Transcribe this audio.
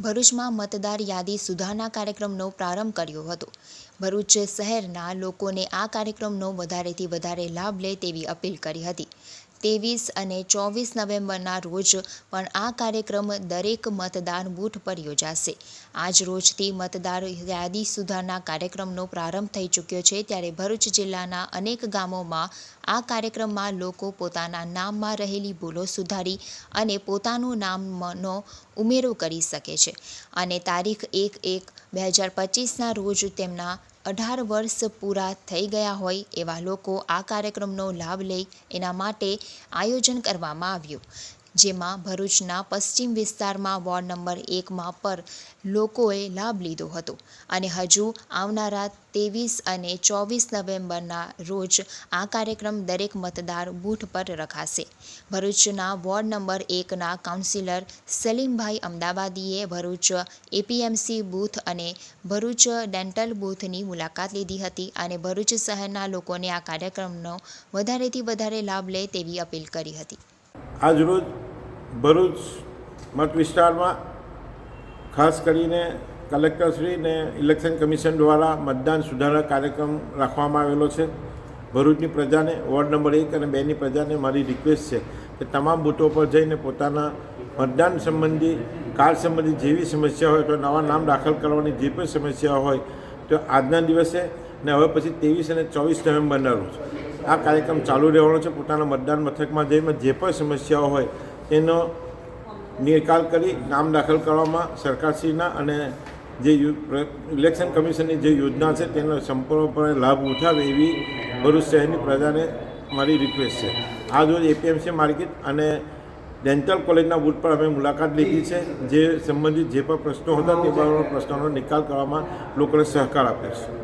ભરૂચમાં મતદાર યાદી સુધારણા કાર્યક્રમનો પ્રારંભ કર્યો હતો. ભરૂચ શહેરના લોકોને આ કાર્યક્રમનો વધારેથી વધારે લાભ લે તેવી અપીલ કરી હતી. ત્રેવીસ અને ચોવીસ નવેમ્બરના રોજ પણ આ કાર્યક્રમ દરેક મતદાન બૂથ પર યોજાશે. આજ રોજથી મતદાર યાદી સુધારના કાર્યક્રમનો પ્રારંભ થઈ ચૂક્યો છે ત્યારે ભરૂચ જિલ્લાના અનેક ગામોમાં આ કાર્યક્રમમાં લોકો પોતાના નામમાં રહેલી ભૂલો સુધારી અને પોતાનું નામનો ઉમેરો કરી શકે છે. અને તારીખ એક એક બે હજાર પચીસના રોજ તેમના અઢાર વર્ષ પૂરા થઈ ગયા હોય એવા લોકો આ કાર્યક્રમનો લાભ લે એના માટે આયોજન કરવામાં આવ્યું. જેમાં ભરૂચના પશ્ચિમ વિસ્તારમાં વોર્ડ નંબર એકમાં પર લોકોએ લાભ લીધો હતો અને હજુ આવનારા ત્રેવીસ અને ચોવીસ નવેમ્બરના રોજ આ કાર્યક્રમ દરેક મતદાર બૂથ પર રખાશે. ભરૂચના વોર્ડ નંબર એકના કાઉન્સિલર સલીમભાઈ અમદાવાદીએ ભરૂચ એપીએમસી બૂથ અને ભરૂચ ડેન્ટલ બૂથની મુલાકાત લીધી હતી અને ભરૂચ શહેરના લોકોને આ કાર્યક્રમનો વધારેથી વધારે લાભ લે તેવી અપીલ કરી હતી. આજરોજ ભરૂચ મત વિસ્તારમાં ખાસ કરીને કલેક્ટરશ્રીને ઇલેક્શન કમિશન દ્વારા મતદાન સુધારા કાર્યક્રમ રાખવામાં આવેલો છે. ભરૂચની પ્રજાને વોર્ડ નંબર એક અને બેની પ્રજાને મારી રિક્વેસ્ટ છે કે તમામ બૂથો પર જઈને પોતાના મતદાન સંબંધી કાર સંબંધી જેવી સમસ્યા હોય તો નવા નામ દાખલ કરવાની જે પણ સમસ્યા હોય તો આજના દિવસે ને હવે પછી ત્રેવીસ અને ચોવીસ નવેમ્બરના રોજ. આ કાર્યક્રમ ચાલુ રહેવાનો છે. પોતાના મતદાન મથકમાં જઈને જે પણ સમસ્યાઓ હોય તેનો નિકાલ કરી નામ દાખલ કરવામાં સરકારશ્રીના અને જે ઇલેક્શન કમિશનની જે યોજના છે તેનો સંપૂર્ણપણે લાભ ઉઠાવે એવી ભરૂચ શહેરની પ્રજાને મારી રિક્વેસ્ટ છે. આજ રોજ એપીએમસી માર્કેટ અને ડેન્ટલ કોલેજના બૂથ પર અમે મુલાકાત લીધી છે. જે સંબંધિત જે પણ પ્રશ્નો હતા તે પ્રશ્નોનો નિકાલ કરવામાં લોકોને સહકાર આપ્યો છે.